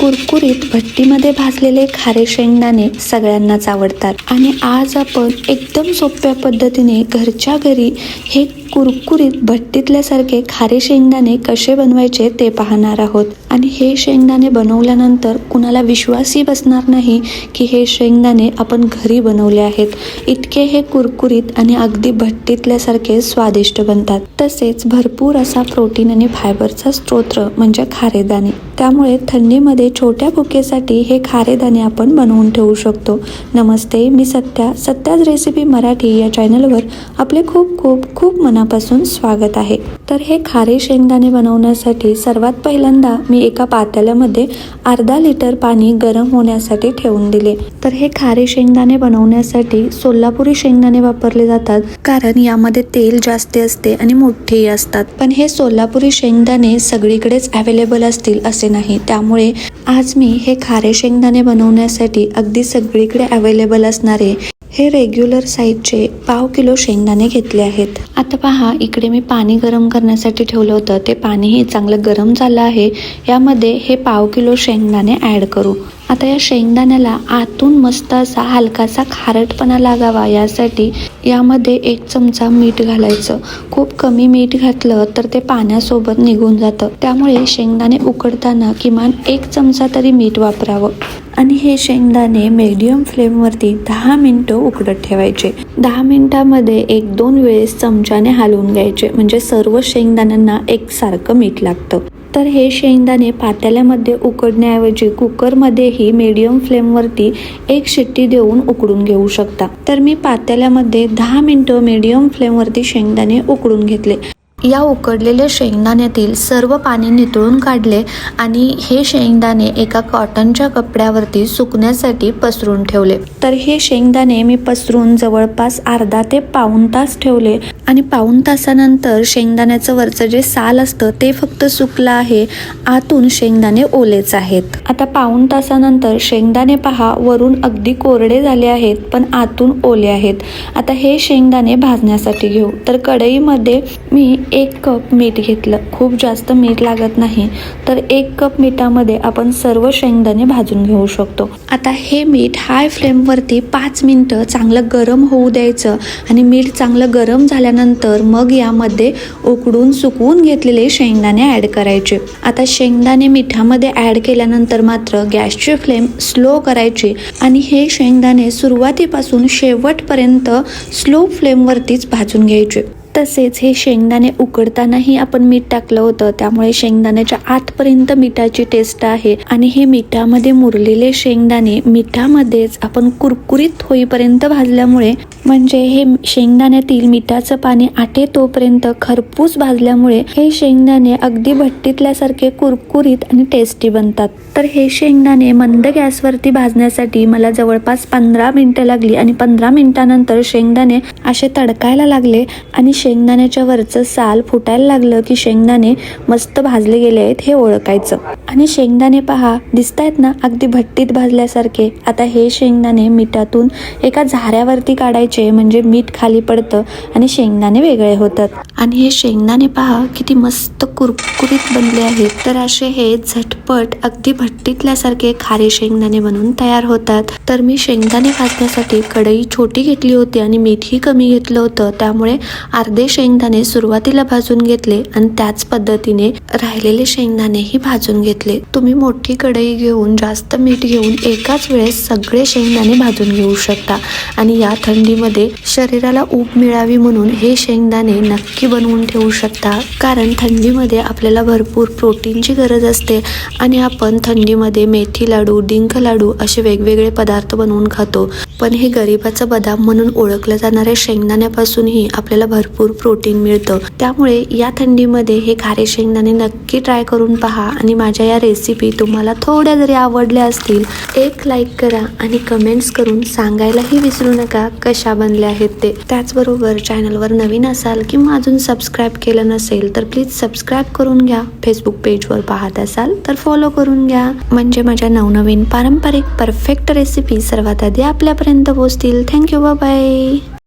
कुरकुरीत भट्टीमध्ये भाजलेले खारे शेंगदाणे सगळ्यांनाच आवडतात. आणि आज आपण एकदम सोप्या पद्धतीने घरच्या घरी हे कुरकुरीत भट्टीतल्यासारखे खारे शेंगदाणे कसे बनवायचे ते पाहणार आहोत. आणि हे शेंगदाणे बनवल्यानंतर कुणाला विश्वासही बसणार नाही की हे शेंगदाणे आपण घरी बनवले आहेत. इतके हे कुरकुरीत आणि अगदी भट्टीतल्यासारखे स्वादिष्ट बनतात. तसेच भरपूर असा प्रोटीन आणि फायबरचा स्त्रोत्र म्हणजे खारेदाणे. त्यामुळे थंडीमध्ये छोट्या भुकेसाठी हे खारेदाणे आपण बनवून ठेवू शकतो. नमस्ते मी सत्या. सत्याज रेसिपी मराठी या चॅनलवर आपले खूप खूप खूप मनापासून स्वागत आहे. तर हे खारे शेंगदाणे बनवण्यासाठी सर्वात पहिल्यांदा मी एका पातेल्यामध्ये अर्धा लिटर पाणी गरम होण्यासाठी ठेवून दिले. तर हे खारे शेंगदाणे बनवण्यासाठी सोलापुरी शेंगदाणे वापरले जातात कारण यामध्ये तेल जास्त असते आणि मोठेही असतात. पण हे सोलापुरी शेंगदाणे सगळीकडेच अवेलेबल असतील असे नाही. त्यामुळे आज मी हे खारे शेंगदाणे बनवण्यासाठी अगदी सगळीकडे अवेलेबल असणारे हे रेग्युलर साईजचे पाव किलो शेंगदाणे घेतले आहेत. आता पहा इकडे मी पाणी गरम करण्यासाठी ठेवलं होतं. ते पाणीही चांगलं गरम झालं आहे. यामध्ये हे पाव किलो शेंगदाणे ॲड करू. आता या शेंगदाण्याला आतून मस्त असा हलकासा खारटपणा लागावा. यासाठी यामध्ये एक चमचा मीठ घालायचं. खूप कमी मीठ घातलं तर ते पाण्यासोबत निघून जातं. त्यामुळे शेंगदाणे उकडताना किमान एक चमचा तरी मीठ वापरावं. आणि हे शेंगदाणे मीडियम फ्लेमवरती दहा मिनटं उकडत ठेवायचे. दहा मिनिटामध्ये एक दोन वेळेस चमच्याने हलवून घ्यायचे. म्हणजे सर्व शेंगदाण्यांना एकसारखं मीठ लागतं. तर हे शेंगदाणे पातेल्यामध्ये उकडण्याऐवजी कुकरमध्येही मीडियम फ्लेमवरती एक शिट्टी देऊन उकडून घेऊ शकता. तर मी पातेल्यामध्ये दहा मिनटं मीडियम फ्लेमवरती शेंगदाणे उकडून घेतले. या उकडलेल्या शेंगदाण्यातील सर्व पाणी नितळून काढले आणि हे शेंगदाणे एका कॉटनच्या कपड्यावरती सुकण्यासाठी पसरून ठेवले. तर हे शेंगदाणे मी पसरून जवळपास अर्धा ते पाऊण तास ठेवले आणि पाऊण तासानंतर शेंगदाण्याचं वरचं जे साल असतं ते फक्त सुकलं आहे. आतून शेंगदाणे ओलेच आहेत. आता पाऊण तासानंतर शेंगदाणे पहा वरून अगदी कोरडे झाले आहेत पण आतून ओले आहेत. आता हे शेंगदाणे भाजण्यासाठी घेऊ. तर कढईमध्ये मी एक कप मीठ घेतलं. खूप जास्त मीठ लागत नाही तर एक कप मिठामध्ये आपण सर्व शेंगदाणे भाजून घेऊ शकतो. आता हे मीठ हाय फ्लेमवरती पाच मिनटं चांगलं गरम होऊ द्यायचं आणि मीठ चांगलं गरम झाल्यानंतर मग यामध्ये उकडून सुकवून घेतलेले शेंगदाणे ॲड करायचे. आता शेंगदाणे मिठामध्ये ॲड केल्यानंतर मात्र गॅसची फ्लेम स्लो करायची आणि हे शेंगदाणे सुरुवातीपासून शेवटपर्यंत स्लो फ्लेमवरतीच भाजून घ्यायचे. तसेच हे शेंगदाणे उकडतानाही आपण मीठ टाकलं होतं. त्यामुळे शेंगदाण्याच्या आतपर्यंत मिठाची टेस्ट आहे. आणि हे मिठामध्ये मुरलेले शेंगदाणे मिठामध्येच आपण कुरकुरीत होईपर्यंत भाजल्यामुळे म्हणजे हे शेंगदाण्यातील मिठाचं पाणी आटे तोपर्यंत खरपूस भाजल्यामुळे हे शेंगदाणे अगदी भट्टीतल्यासारखे कुरकुरीत आणि टेस्टी बनतात. तर हे शेंगदाणे मंद गॅसवरती भाजण्यासाठी मला जवळपास पंधरा मिनिटं लागली आणि पंधरा मिनिटानंतर शेंगदाणे असे तडकायला लागले आणि शेंगदाण्याच्या वरचं साल फुटायला लागलं की शेंगदाणे मस्त भाजले गेले आहेत हे ओळखायचं. आणि शेंगदाणे पहा दिसतायत ना? अगदी भट्टीत भाजल्यासारखे. आता हे शेंगदाणे मिठातून एका झाऱ्यावरती काढायचे म्हणजे मीठ खाली पडतं आणि शेंगदाणे वेगळे होतात. आणि हे शेंगदाणे पहा किती मस्त कुरकुरीत बनले आहेत. तर असे हे झटपट अगदी भट्टीतल्यासारखे खारे शेंगदाणे बनवून तयार होतात. तर मी शेंगदाणे भाजण्यासाठी कढई छोटी घेतली होती आणि मीठही कमी घेतलं होतं. त्यामुळे अर्धे शेंगदाणे सुरुवातीला भाजून घेतले आणि त्याच पद्धतीने राहिलेले शेंगदाणेही भाजून घेतले. तुम्ही मोठी कढई घेऊन जास्त मीठ घेऊन एकाच वेळेस सगळे शेंगदाणे भाजून घेऊ शकता. आणि या थंडीमध्ये शरीराला ऊब मिळावी म्हणून हे शेंगदाणे नक्की बनवून ठेवू शकता. कारण थंडीमध्ये आपल्याला भरपूर प्रोटीनची गरज असते आणि आपण थंडीमध्ये मेथी लाडू डिंक लाडू असे वेगवेगळे पदार्थ बनवून खातो. पण हे गरिबाचा बदाम म्हणून ओळखलं जाणाऱ्या शेंगदाण्यापासूनही आपल्याला भरपूर प्रोटीन मिळतं. त्यामुळे या थंडीमध्ये हे खारे शेंगदाणे नक्की ट्राय करून पहा आणि माझ्या या रेसिपी तुम्हाला थोड्या जरी आवडल्या असतील एक लाईक करा आणि कमेंट्स करून सांगायलाही विसरू नका कशा बनल्या आहेत ते. त्याचबरोबर चॅनलवर नवीन असाल किंवा अजून अजून सबस्क्राईब केलं नसेल तर प्लीज सबस्क्राईब करून घ्या. फेसबुक पेजवर पाहत असाल तर फॉलो करून घ्या. म्हणजे माझ्या नवनवीन पारंपरिक परफेक्ट रेसिपी सर्वात आधी आपल्यापर्यंत पोहोचतील. Thank you bye